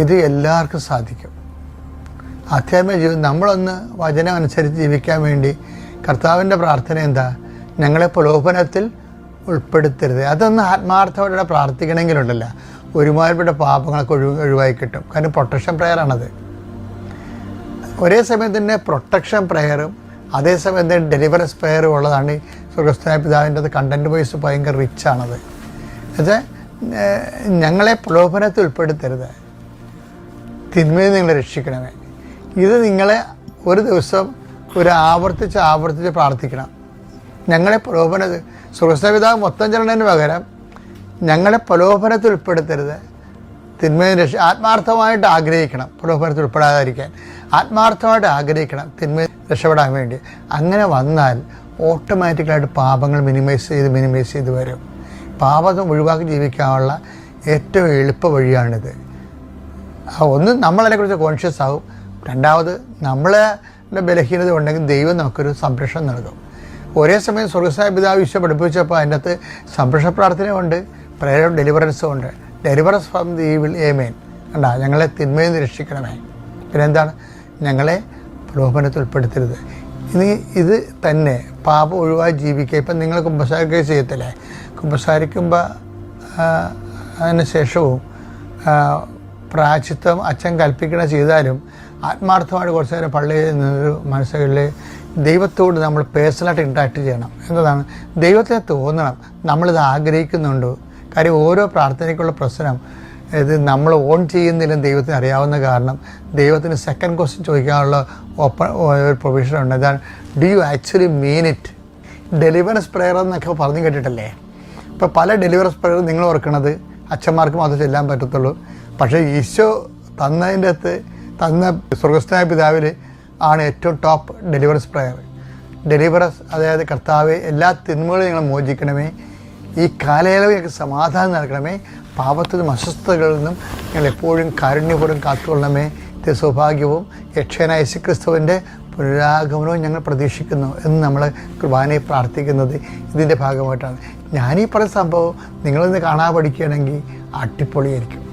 ഇത് എല്ലാവർക്കും സാധിക്കും. അത്യാമ ജീവിതം നമ്മളൊന്ന് വചനം അനുസരിച്ച് ജീവിക്കാൻ വേണ്ടി കർത്താവിന്റെ പ്രാർത്ഥന എന്താ? ഞങ്ങളെ പ്രലോഭനത്തിൽ ഉൾപ്പെടുത്തരുത്. അതൊന്ന് ആത്മാർത്ഥമായിട്ട് പ്രാർത്ഥിക്കണമെങ്കിലുണ്ടല്ല. ഒരുമാതിരിപ്പെട്ട പാപങ്ങളൊക്കെ ഒഴിവ് ഒഴിവായി കിട്ടും. കാരണം പ്രൊട്ടക്ഷൻ പ്രയറാണത് ഒരേ സമയം തന്നെ പ്രൊട്ടക്ഷൻ പ്രയറും അതേസമയം തന്നെ ഡെലിവറൻസ് പ്രയറും ഉള്ളതാണ് സ്വർഗസ്ഥനായ പിതാവിന്റെ അത് കണ്ടന്റ് വൈസ് ഭയങ്കര റിച്ചാണത് എന്നുവെച്ചാൽ ഞങ്ങളെ പ്രലോഭനത്തിൽ ഉൾപ്പെടുത്തരുത്. തിന്മയിൽ നിങ്ങളെ രക്ഷിക്കണമേ. ഇത് നിങ്ങളെ ഒരു ദിവസം ഒരു ആവർത്തിച്ച് ആവർത്തിച്ച് പ്രാർത്ഥിക്കണം. ഞങ്ങളെ പ്രലോഭന സുഹൃസ്തപിതാവ് മൊത്തം ചെല്ലണതിന് പകരം ഞങ്ങളെ പ്രലോഭനത്തിൽ ഉൾപ്പെടുത്തരുത്. തിന്മയെ രക്ഷ ആത്മാർത്ഥമായിട്ട് ആഗ്രഹിക്കണം. പ്രലോഭനത്തിൽ ഉൾപ്പെടാതിരിക്കാൻ. ആത്മാർത്ഥമായിട്ട് ആഗ്രഹിക്കണം തിന്മയിൽ രക്ഷപ്പെടാൻ വേണ്ടി. അങ്ങനെ വന്നാൽ ഓട്ടോമാറ്റിക്കലായിട്ട് പാപങ്ങൾ മിനിമൈസ് ചെയ്ത് മിനിമൈസ് ചെയ്ത് വരും. പാപം ഒഴിവാക്കി ജീവിക്കാനുള്ള ഏറ്റവും എളുപ്പ വഴിയാണിത്. ഒന്ന് നമ്മളതിനെക്കുറിച്ച് കോൺഷ്യസ് ആവും. രണ്ടാമത് നമ്മളെ ബലഹീനത ഉണ്ടെങ്കിൽ ദൈവം നമുക്കൊരു സംരക്ഷണം നൽകും. ഒരേ സമയം സ്വർഗസായ പിതാവ് ഈശോ പഠിപ്പിച്ചപ്പോൾ അതിന്റെ അകത്ത് സംരക്ഷണ പ്രാർത്ഥനയുണ്ട് പ്രേരം ഡെലിവറൻസും ഉണ്ട്. Deliverance from the evil amen കണ്ടാ ഞങ്ങളെ തിന്മയിൽ നിന്ന് രക്ഷിക്കണമേ. പിന്നെന്താണ്? ഞങ്ങളെ പ്രലോഭനത്തിൽ ഉൾപ്പെടുത്തരുത്. ഇനി ഇത് തന്നെ പാപം ഒഴിവായി ജീവിക്കുക. ഇപ്പം നിങ്ങൾ കുംഭസാരിക്കുക ചെയ്യത്തില്ലേ? കുമ്പസാരിക്കുമ്പോൾ അതിന് ശേഷവും പ്രായച്ചിത്തം അച്ഛൻ കൽപ്പിക്കണ ചെയ്താലും ആത്മാർത്ഥമായിട്ട് കുറച്ച് നേരം പള്ളിയിൽ നിന്നൊരു മനസ്സുകളിൽ ദൈവത്തോട് നമ്മൾ പേഴ്സണലായിട്ട് ഇൻട്രാക്ട് ചെയ്യണം. എന്നതാണ് ദൈവത്തെ തോന്നണം. നമ്മളിത് ആഗ്രഹിക്കുന്നുണ്ടോ? കാര്യം ഓരോ പ്രാർത്ഥനയ്ക്കുള്ള പ്രശ്നം ഇത് നമ്മൾ ഓൺ ചെയ്യുന്നില്ലെന്ന് ദൈവത്തിന് അറിയാവുന്ന കാരണം ദൈവത്തിന് സെക്കൻഡ് ക്വസ്റ്റ്യൻ ചോദിക്കാനുള്ള ഓപ്പൺ ഒരു പ്രൊവിഷൻ ഉണ്ട്. അതാണ് do you actually mean it deliverance prayer എന്നൊക്കെ പറഞ്ഞു കേട്ടിട്ടല്ലേ? ഇപ്പോൾ പല ഡെലിവറൻസ് പ്രെയർ നിങ്ങൾ ഓർക്കണത്. അച്ഛന്മാർക്ക് മാത്രം ചെല്ലാൻ പറ്റത്തുള്ളൂ. പക്ഷേ ഈശോ തന്നതിന്റെ അകത്ത് തന്ന സ്വർഗസ്ഥനായ പിതാവിൽ ആണ് ഏറ്റവും ടോപ്പ് ഡെലിവറൻസ് പ്രയർ ഡെലിവറസ് അതായത് കർത്താവ് എല്ലാ തിന്മകളും ഞങ്ങൾ മോചിക്കണമേ. ഈ കാലയളവ് ഞങ്ങൾക്ക് സമാധാനം നൽകണമേ. പാപത്തിൽ നിന്നും അസ്വസ്ഥതകളിൽ നിന്നും ഞങ്ങൾ എപ്പോഴും കാരുണ്യപൂർവം കാത്തുകൊള്ളണമേ. ഇത് സൗഭാഗ്യവും യക്ഷനായ യേശുക്രിസ്തുവിന്റെ പുനരാഗമനവും ഞങ്ങൾ പ്രതീക്ഷിക്കുന്നു എന്ന് നമ്മൾ കുർബാനയെ പ്രാർത്ഥിക്കുന്നത് ഇതിന്റെ ഭാഗമായിട്ടാണ്. ഞാനീ പറഞ്ഞ സംഭവം നിങ്ങളിന്ന് കാണാൻ പഠിക്കുകയാണെങ്കിൽ അടിപൊളിയായിരിക്കും.